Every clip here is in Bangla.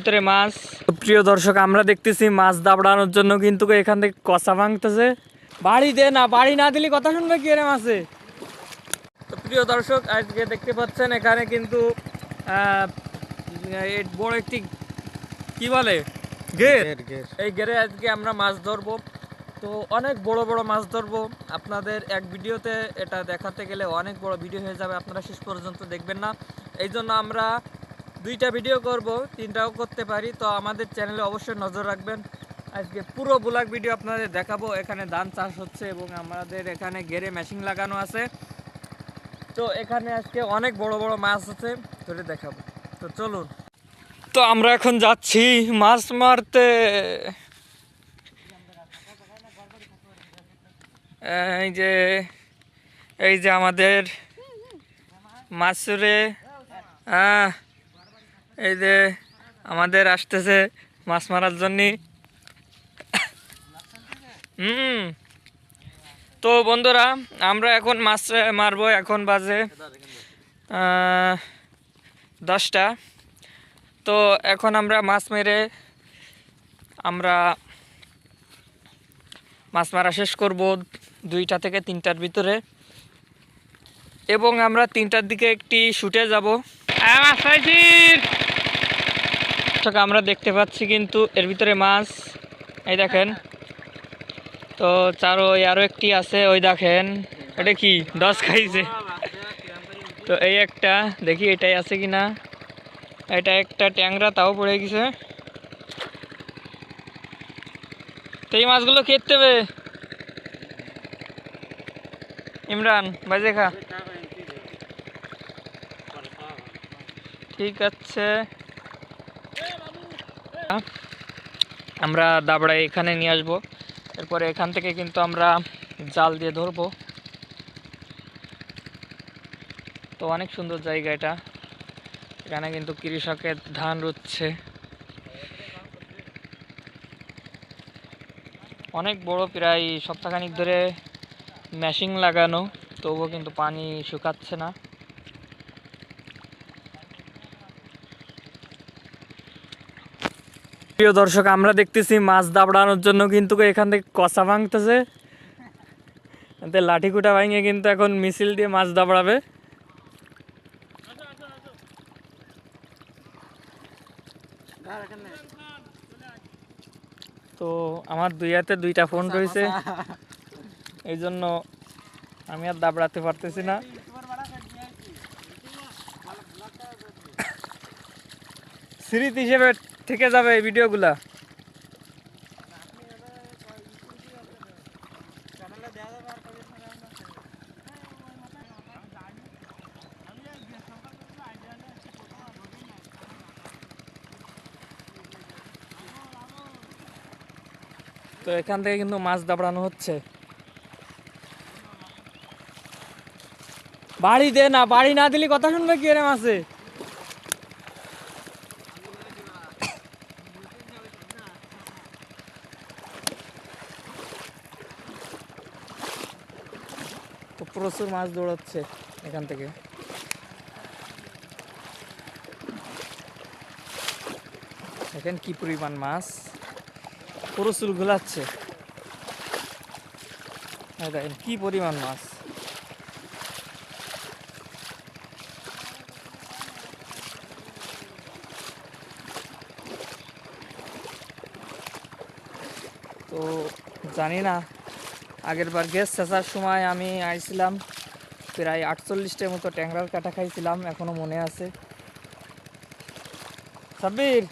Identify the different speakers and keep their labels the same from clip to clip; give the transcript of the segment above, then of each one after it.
Speaker 1: ভিতরে মাছ। প্রিয় দর্শক আমরা দেখতেছি মাছ দাবড়ানোর জন্য কিন্তু এখান থেকে কষা ভাঙতেছে। বাড়ি দে না বাড়ি না দিলে কথা শুনবে কি রে মাছে? তো প্রিয় দর্শক আজকে দেখতে পাচ্ছেন এখানে কিন্তু বড় একটি কি বলে? গের এই গেরে আজকে আমরা মাছ ধরবো। তো অনেক বড় বড় মাছ ধরবো। আপনাদের এক ভিডিওতে এটা দেখাতে গেলে অনেক বড় ভিডিও হয়ে যাবে। আপনারা শেষ পর্যন্ত দেখবেন না। এই জন্য আমরা দুইটা ভিডিও করব, তিনটাও করতে পারি, তো আমাদের চ্যানেলে অবশ্যই নজর রাখবেন। আজকে পুরো ব্লগ ভিডিও আপনাদের দেখাবো, এখানে ধান চাষ হচ্ছে এবং আমাদের এখানে গেরে মেশিন লাগানো আছে। তো এখানে আজকে অনেক বড় বড় মাছ আছে, ধরে দেখাবো। তো চলুন। তো আমরা এখন যাচ্ছি মাছ মারতে। এই যে এই যে আমাদের মাছুরে হ্যাঁ। এই যে আমাদের আসতেছে মাছ মারার জন্য। হুম। তো বন্ধুরা, আমরা এখন মাছ মারবো, এখন বাজে দশটা। তো এখন আমরা মাছ মেরে আমরা মাছ মারা শেষ করব দুইটা থেকে তিনটার ভিতরে। এবং আমরা তিনটার দিকে একটি শুটে যাব। আমরা দেখতে পাচ্ছি কিন্তু এর ভিতরে মাছ। এই দেখেন। তো চার ওই আরও একটি আছে, ওই দেখেন। এটা কি? দশ খাইছে। তো এই একটা, দেখি এটাই আছে কি না এটা একটা ট্যাংরা, তাও পড়ে গেছে। তো এই মাছগুলো খেতে হবে ইমরান, বাজে খা। ঠিক আছে। আমরা দাবড়াই এখানে নিয়ে আসব। এরপরে এখান থেকে কিন্তু আমরা জাল দিয়ে ধরবো। তো অনেক সুন্দর জায়গা এটা। এখানে কিন্তু কৃষকের ধান রুচ্ছে। অনেক বড় প্রায় সপ্তাহখানিক ধরে মেশিন লাগানো, তবুও কিন্তু পানি শুকাচ্ছে না। প্রিয় দর্শক, আমরা দেখতেছি মাছ দাবড়ানোর জন্য কিন্তু এখান থেকে কষা ভাঙতেছে। লাঠি কুটা ভাঙে কিন্তু এখন মিছিল দিয়ে মাছ দাবড়াবে। তো আমার দুই হাতে দুইটা ফোন রয়েছে। এই জন্য আমি আর দাবড়াতে পারতেছি না। স্মৃতি হিসেবে থেকে যাবে এই ভিডিওগুলা? তো এখান থেকে কিন্তু মাছ দাবড়ানো হচ্ছে। বাড়ি দে না, বাড়ি না দিলে কথা শুনবে কি রে মাছে প্রচুর মাছ দৌড়াচ্ছে এখান থেকে। দেখেন কি পরিমাণ মাছ। প্রচুর ঘুলাচ্ছে। এই দেখেন কি পরিমাণ মাছ। তো জানি না আগের বার গ্যাস চেঁচার সময় আমি আইছিলাম, প্রায় আটচল্লিশটার মতো ট্যাংরার কাটা খাইছিলাম এখনও মনে আছে। সাব্বির,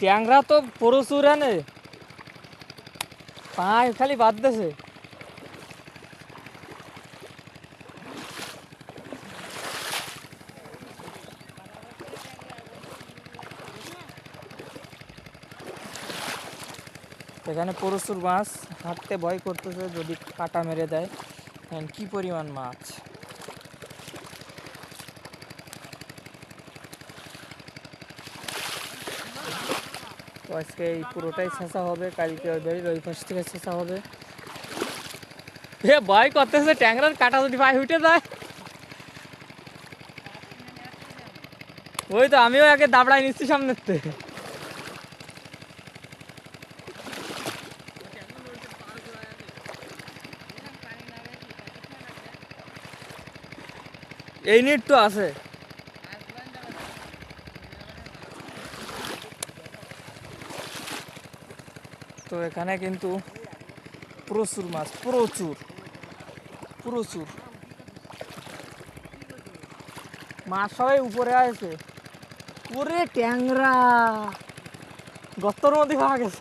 Speaker 1: ট্যাংরা তো প্রচুর আনে পায়ে খালি বাদ দেছে। এখানে প্রচুর মাছ হাঁটতে ভয় করতেছে, যদি কাটা মেরে দেয়। কি পরিমাণ মাছ? তো আজকে এই পুরোটাই ছেঁচা হবে, কালকে ওই পাশ থেকে ছেঁচা হবে। এ ভয় করতেছে, ট্যাংরার কাটা যদি পায়ে উঠে যায়। ওই তো আমিও আগে দাবড়াই নিচ্ছি সামনের থেকে এই নেট তো আছে। তো এখানে কিন্তু প্রচুর মাছ, প্রচুর প্রচুর। মাছ সবাই উপরে আছে। ওরে ট্যাংরা! গত্তর মধ্যে পাওয়া গেছে